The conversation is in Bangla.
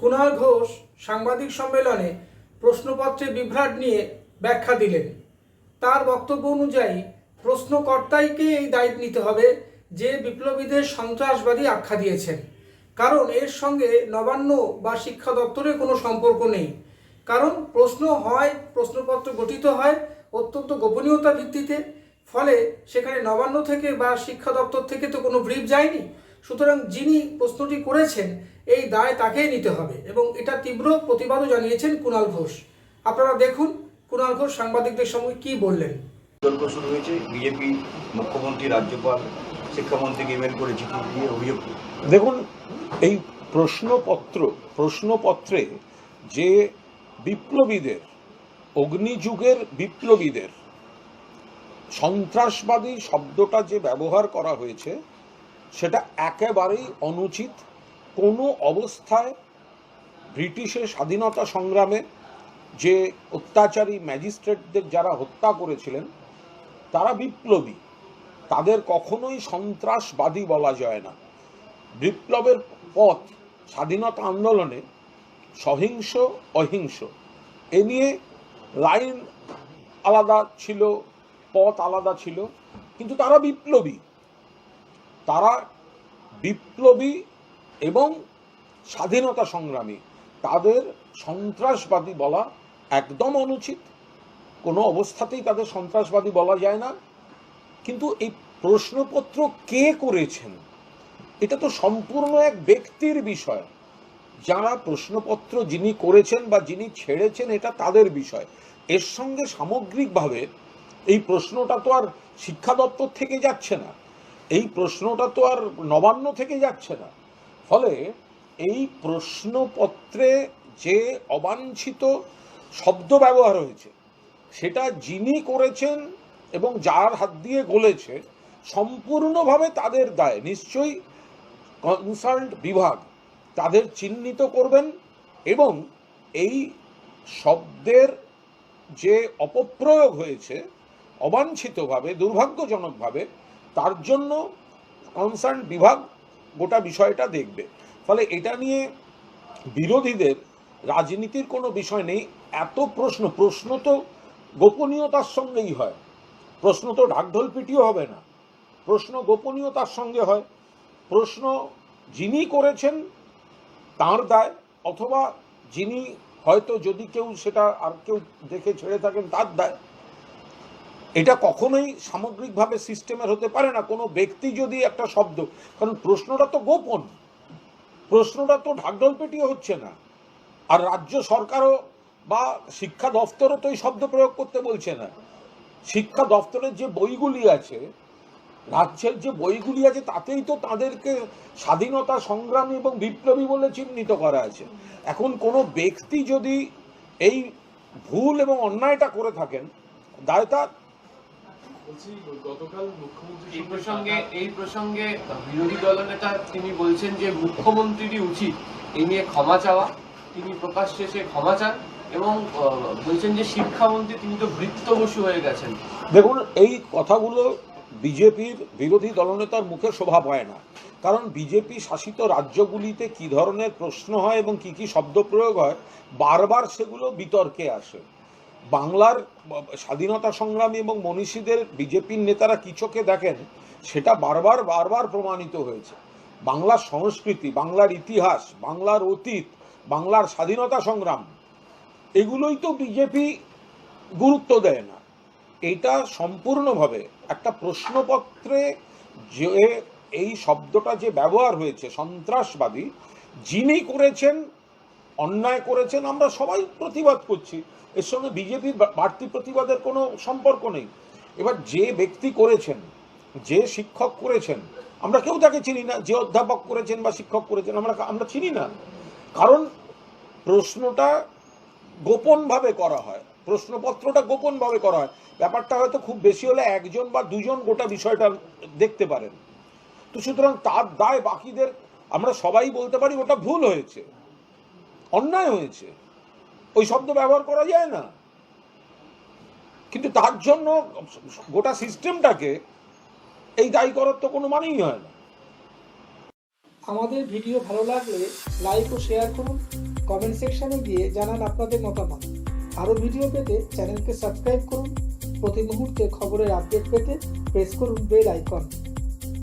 কুণাল ঘোষ সাংবাদিক সম্মেলনে প্রশ্নপত্রে বিভ্রাট নিয়ে ব্যাখ্যা দিলেন। তার বক্তব্য অনুযায়ী প্রশ্নকর্তাইকে এই দায়িত্ব নিতে হবে যে বিপ্লবীদের সন্ত্রাসবাদী আখ্যা দিয়েছেন? কারণ এর সঙ্গে নবান্ন বা শিক্ষা দপ্তরের কোনো সম্পর্ক নেই। কারণ প্রশ্ন হয়, প্রশ্নপত্র গঠিত হয় অত্যন্ত গোপনীয়তা ভিত্তিতে। ফলে সেখানে নবান্ন থেকে বা শিক্ষা দপ্তর থেকে তো কোনো ব্রিফ যায়নি? সুতরাং যিনি প্রশ্নটি করেছেন এই দায় তাকেই নিতে হবে এবং এটা তীব্র প্রতিবাদও জানিয়েছেন কুণাল ঘোষ। আপনারা দেখুন কুণাল ঘোষ সাংবাদিকদের সঙ্গে কি বললেন। বিতর্ক শুরু হয়েছে বিজেপি মুখ্যমন্ত্রী রাজ্যপাল শিক্ষামন্ত্রীকে ইমেল করে চিঠি দিয়ে অভিযোগ দেখুন এই প্রশ্নপত্র প্রশ্নপত্রে যে বিপ্লবীদের অগ্নিযুগের বিপ্লবীদের সন্ত্রাসবাদী শব্দটা যে ব্যবহার করা হয়েছে সেটা একেবারেই অনুচিত। কোনো অবস্থায় ব্রিটিশের স্বাধীনতা সংগ্রামে যে অত্যাচারী ম্যাজিস্ট্রেটদের যারা হত্যা করেছিলেন, তারা বিপ্লবী। তাদের কখনোই সন্ত্রাসবাদী বলা যায় না। বিপ্লবের পথ স্বাধীনতা আন্দোলনে সহিংস, অহিংস, এ নিয়ে লাইন আলাদা ছিল, পথ আলাদা ছিল, কিন্তু তারা বিপ্লবী। তারা বিপ্লবী এবং স্বাধীনতা সংগ্রামী। তাদের সন্ত্রাসবাদী বলা একদম অনুচিত। কোনো অবস্থাতেই তাদের সন্ত্রাসবাদী বলা যায় না। কিন্তু এই প্রশ্নপত্র কে করেছেন? এটা তো সম্পূর্ণ এক ব্যক্তির বিষয়। যারা প্রশ্নপত্র যিনি করেছেন বা যিনি ছেড়েছেন, এটা তাদের বিষয়। এর সঙ্গে সামগ্রিকভাবে এই প্রশ্নটা তো আর শিক্ষা দপ্তর থেকে যাচ্ছে না। এই প্রশ্নটা তো আর নবান্ন থেকে যাচ্ছে না। ফলে এই প্রশ্নপত্রে যে অবাঞ্ছিত শব্দ ব্যবহার হয়েছে, সেটা যিনি করেছেন এবং যার হাত দিয়ে গলেছে, সম্পূর্ণভাবে তাদের দায়। নিশ্চয়ই কনসাল্ট বিভাগ তাদের চিহ্নিত করবেন এবং এই শব্দের যে অপপ্রয়োগ হয়েছে, অবাঞ্ছিতভাবে, দুর্ভাগ্যজনকভাবে তার জন্য কনসার্ন বিভাগ গোটা বিষয়টা দেখবে। ফলে এটা নিয়ে বিরোধীদের রাজনীতির কোনো বিষয় নেই, এত প্রশ্ন প্রশ্ন তো গোপনীয়তার সঙ্গেই হয়। প্রশ্ন তো ঢাকঢোল পিটিও হবে না। প্রশ্ন গোপনীয়তার সঙ্গে হয়। প্রশ্ন যিনি করেছেন তার দায়, অথবা যিনি হয়তো যদি কেউ সেটা আর কেউ দেখে ছেড়ে থাকেন তার দায়। এটা কখনোই সামগ্রিকভাবে সিস্টেমের হতে পারে না। কোনো ব্যক্তি যদি একটা শব্দ, কারণ প্রশ্নটা তো গোপন, প্রশ্নটা তো ঢাকঢোল পেটিও হচ্ছে না। আর রাজ্য সরকারও বা শিক্ষা দফতরও তো এই শব্দ প্রয়োগ করতে বলছে না। শিক্ষা দফতরের যে বইগুলি আছে, রাজ্যের যে বইগুলি আছে, তাতেই তো তাদেরকে স্বাধীনতা সংগ্রামী এবং বিপ্লবী বলে চিহ্নিত করা আছে। এখন কোনো ব্যক্তি যদি এই ভুল এবং অন্যায়টা করে থাকেন, দায় তার বলছি গতকাল মুখ্যমন্ত্রী এই প্রসঙ্গে এই প্রসঙ্গে বিরোধী দলনেতা তিনি বলছেন যে মুখ্যমন্ত্রীরই উচিত এই নিয়ে ক্ষমা চাওয়া। তিনি প্রকাশ্যে সে ক্ষমা চান এবং বলছেন যে শিক্ষামন্ত্রী তিনি তো ভৃত্যবসু হয়ে গেছেন। দেখুন এই কথাগুলো বিজেপির বিরোধী দলনেতার মুখে শোভা পায় না। কারণ বিজেপি শাসিত রাজ্যগুলিতে কি ধরনের প্রশ্ন হয় এবং কি কি শব্দ প্রয়োগ হয় বারবার সেগুলো বিতর্কে আসে। বাংলার স্বাধীনতা সংগ্রামী এবং মনীষীদের বিজেপির নেতারা কি চোখে দেখেন, সেটা বারবার বারবার প্রমাণিত হয়েছে। বাংলার সংস্কৃতি, বাংলার ইতিহাস, বাংলার অতীত, বাংলার স্বাধীনতা সংগ্রাম, এগুলোই তো বিজেপি গুরুত্ব দেয় না। এটা সম্পূর্ণভাবে একটা প্রশ্নপত্রে যে এই শব্দটা যে ব্যবহার হয়েছে, সন্ত্রাসবাদী, যিনি করেছেন অন্যায় করেছেন, আমরা সবাই প্রতিবাদ করছি। এর সঙ্গে বিজেপির বাড়তি প্রতিবাদের কোনো সম্পর্ক নেই। এবার যে ব্যক্তি করেছেন, যে শিক্ষক করেছেন, আমরা কেউ তাকে চিনি না। যে অধ্যাপক করেছেন বা শিক্ষক করেছেন, আমরা আমরা চিনি না। কারণ প্রশ্নটা গোপনভাবে করা হয়। প্রশ্নপত্রটা গোপনভাবে করা হয়। ব্যাপারটা হয়তো খুব বেশি হলে একজন বা দুজন গোটা বিষয়টা দেখতে পারেন। তো সুতরাং তার দায় বাকিদের, আমরা সবাই বলতে পারি ওটা ভুল হয়েছে। অন্যায় হয়েছে। ওই শব্দ ব্যবহার করা যায় না। কিন্তু তার জন্য গোটা সিস্টেমটাকে এই দায়ী করার তো কোনো মানেই হয় না। আমাদের ভিডিও ভালো লাগলে লাইক ও শেয়ার করুন। কমেন্ট সেকশনে গিয়ে জানান আপনাদের মতামত। আরও ভিডিও পেতে চ্যানেলকে সাবস্ক্রাইব করুন। প্রতি মুহূর্তে খবরের আপডেট পেতে প্রেস করুন বেল আইকন।